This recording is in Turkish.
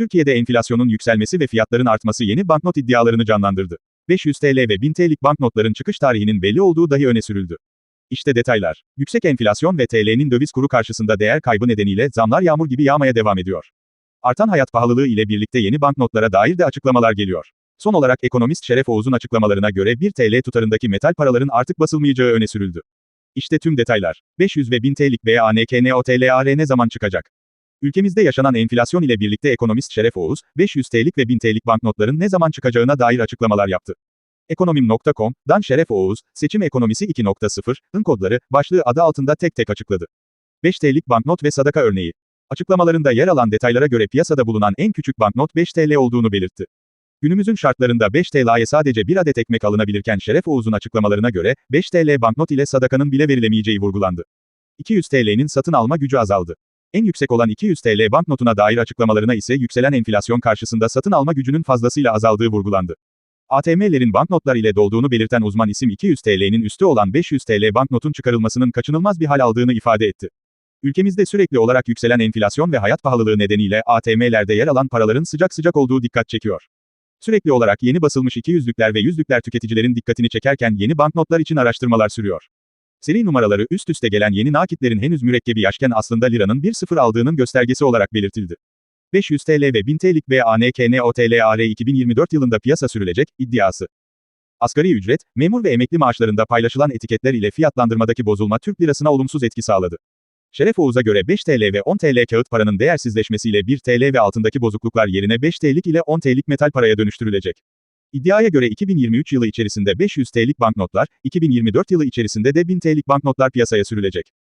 Türkiye'de enflasyonun yükselmesi ve fiyatların artması yeni banknot iddialarını canlandırdı. 500 TL ve 1000 TL'lik banknotların çıkış tarihinin belli olduğu dahi öne sürüldü. İşte detaylar. Yüksek enflasyon ve TL'nin döviz kuru karşısında değer kaybı nedeniyle zamlar yağmur gibi yağmaya devam ediyor. Artan hayat pahalılığı ile birlikte yeni banknotlara dair de açıklamalar geliyor. Son olarak ekonomist Şeref Oğuz'un açıklamalarına göre 1 TL tutarındaki metal paraların artık basılmayacağı öne sürüldü. İşte tüm detaylar. 500 ve 1000 TL'lik BANKNOTLAR ne zaman çıkacak? Ülkemizde yaşanan enflasyon ile birlikte ekonomist Şeref Oğuz, 500 TL'lik ve 1000 TL'lik banknotların ne zaman çıkacağına dair açıklamalar yaptı. Ekonomim.com'dan Şeref Oğuz, seçim ekonomisi 2.0'ın kodları, başlığı adı altında tek tek açıkladı. 5 TL'lik banknot ve sadaka örneği. Açıklamalarında yer alan detaylara göre piyasada bulunan en küçük banknot 5 TL olduğunu belirtti. Günümüzün şartlarında 5 TL'ye sadece bir adet ekmek alınabilirken Şeref Oğuz'un açıklamalarına göre, 5 TL banknot ile sadakanın bile verilemeyeceği vurgulandı. 200 TL'nin satın alma gücü azaldı. En yüksek olan 200 TL banknotuna dair açıklamalarına ise yükselen enflasyon karşısında satın alma gücünün fazlasıyla azaldığı vurgulandı. ATM'lerin banknotlar ile dolduğunu belirten uzman isim 200 TL'nin üstü olan 500 TL banknotun çıkarılmasının kaçınılmaz bir hal aldığını ifade etti. Ülkemizde sürekli olarak yükselen enflasyon ve hayat pahalılığı nedeniyle ATM'lerde yer alan paraların sıcak sıcak olduğu dikkat çekiyor. Sürekli olarak yeni basılmış 200'lükler ve 100'lükler tüketicilerin dikkatini çekerken yeni banknotlar için araştırmalar sürüyor. Seri numaraları üst üste gelen yeni nakitlerin henüz mürekkebi yaşken aslında liranın 1-0 aldığının göstergesi olarak belirtildi. 500 TL ve 1000 TL'lik BANKNOTLAR 2024 yılında piyasa sürülecek, iddiası. Asgari ücret, memur ve emekli maaşlarında paylaşılan etiketler ile fiyatlandırmadaki bozulma Türk lirasına olumsuz etki sağladı. Şeref Oğuz'a göre 5 TL ve 10 TL kağıt paranın değersizleşmesiyle 1 TL ve altındaki bozukluklar yerine 5 TL'lik ile 10 TL'lik metal paraya dönüştürülecek. İddiaya göre 2023 yılı içerisinde 500 TL'lik banknotlar, 2024 yılı içerisinde de 1000 TL'lik banknotlar piyasaya sürülecek.